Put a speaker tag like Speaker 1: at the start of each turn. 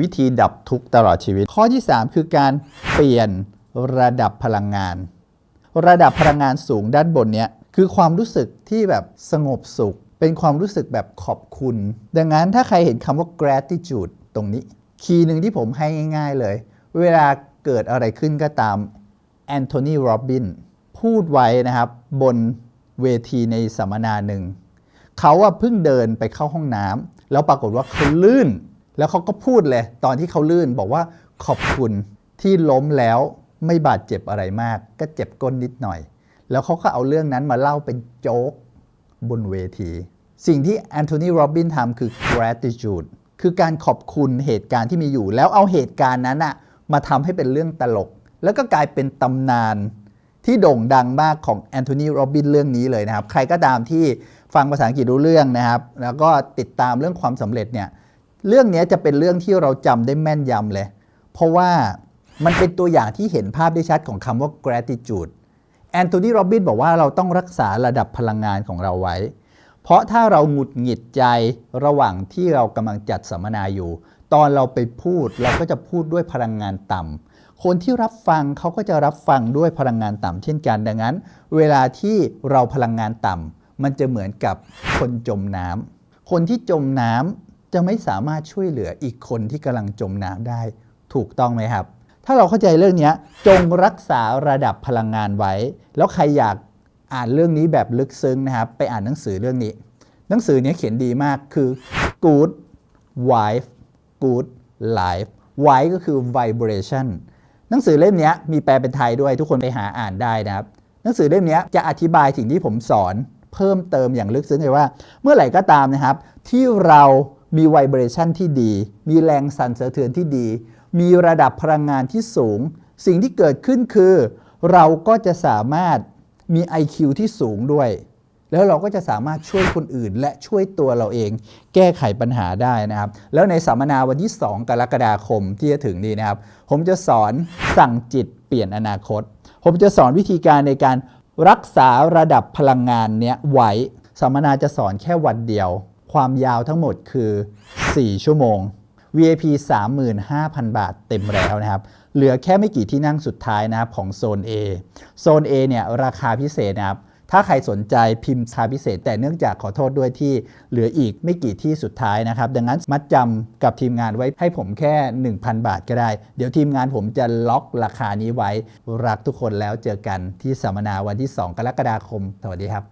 Speaker 1: วิธีดับทุกข์ตลอดชีวิต ข้อที่ 3 คือการเปลี่ยนระดับพลังงาน ระดับพลังงานสูงด้านบนเนี้ยคือความรู้สึกที่แบบสงบสุข เป็นความรู้สึกแบบขอบคุณ ดังนั้นถ้าใครเห็นคำว่า gratitude ตรงนี้ คีย์หนึ่งที่ผมให้ง่าย ๆเลย เวลาเกิดอะไรขึ้นก็ตามแอนโทนีโรบินพูดไว้นะครับบนเวทีในสัมมนาหนึ่ง เขาอะเพิ่งเดินไปเข้าห้องน้ำแล้วปรากฏว่าเขาลื่น แล้วเขาก็พูดเลยตอนที่เขาลื่นบอกว่าขอบคุณที่ล้มแล้วไม่บาดเจ็บอะไรมาก ก็เจ็บก้นนิดหน่อย แล้วเขาก็เอาเรื่องนั้นมาเล่าเป็นโจ๊กบนเวที สิ่งที่แอนโทนีโรบินทำคือ gratitude คือการขอบคุณเหตุการณ์ที่มีอยู่ แล้วเอาเหตุการณ์นั้นอะมาทำให้เป็นเรื่องตลก แล้วก็กลายเป็นตำนานที่โด่งดังมากของแอนโทนีโรบินเรื่องนี้เลยนะครับ ใครก็ตามที่ฟังภาษาอังกฤษรู้เรื่องนะครับ แล้วก็ติดตามเรื่องความสำเร็จเนี่ย เรื่องนี้จะเป็นเรื่องที่เราจำได้แม่นยำเลย เพราะว่ามันเป็นตัวอย่างที่เห็นภาพได้ชัดของคำว่า gratitude แอนโทนีโรบินบอกว่าเราต้องรักษาระดับพลังงานของเราไว้ เพราะถ้าเราหงุดหงิดใจระหว่างที่เรากำลังจัดสัมมนาอยู่ ตอนเราไปพูดเราก็จะพูดด้วยพลังงานต่ำ คนที่รับฟังเขาก็จะรับฟังด้วยพลังงานต่ำเช่นกัน ดังนั้น เวลาที่เราพลังงานต่ำมันจะเหมือนกับคนจมน้ำ คนที่จมน้ำ จะไม่สามารถช่วยเหลืออีกคนที่กำลังจมน้ำได้ ถูกต้องไหมครับ ถ้าเราเข้าใจเรื่องนี้จงรักษาระดับพลังงานไว้ แล้วใครอยากอ่านเรื่องนี้แบบลึกซึ้งนะครับ ไปอ่านหนังสือเรื่องนี้ หนังสือนี้เขียนดีมากคือ good wife good life wife ก็คือ vibration หนังสือเล่มนี้มีแปลเป็นไทยด้วยทุกคนไปหาอ่านได้นะครับ หนังสือเล่มนี้จะอธิบายสิ่งที่ผมสอน เพิ่มเติมอย่างลึกซึ้งเลยว่า เมื่อไหร่ก็ตามนะครับ ที่เรา มี vibration ที่ดี มีแรงสั่นสะเทือนที่ดี มีระดับพลังงานที่สูง สิ่งที่เกิดขึ้นคือ เราก็จะสามารถมี IQ ที่สูงด้วย แล้วเราก็จะสามารถช่วยคนอื่น และช่วยตัวเราเอง แก้ไขปัญหาได้นะครับ แล้วในสัมมนาวันที่ 2 กรกฎาคมที่จะถึงนี้นะครับ ผมจะสอนสั่งจิตเปลี่ยนอนาคต ผมจะสอนวิธีการในการรักษาระดับพลังงานเนี้ยไว้สัมมนาจะสอนแค่วันเดียว ความยาวทั้งหมดคือ 4 ชั่วโมง VIP 35,000 บาทเต็มแล้วนะครับ เหลือแค่ไม่กี่ที่นั่งสุดท้ายนะครับของโซน A โซน A เนี่ยราคาพิเศษนะครับ ถ้าใครสนใจพิมพ์ราคาพิเศษ แต่เนื่องจากขอโทษด้วยที่เหลืออีกไม่กี่ที่สุดท้ายนะครับ ดังนั้นมัดจำกับทีมงานไว้ให้ผมแค่ 1,000 บาทก็ได้ เดี๋ยวทีมงานผมจะล็อกราคานี้ไว้ รักทุกคนแล้วเจอกันที่สัมมนาวันที่ 2 กรกฎาคม สวัสดีครับ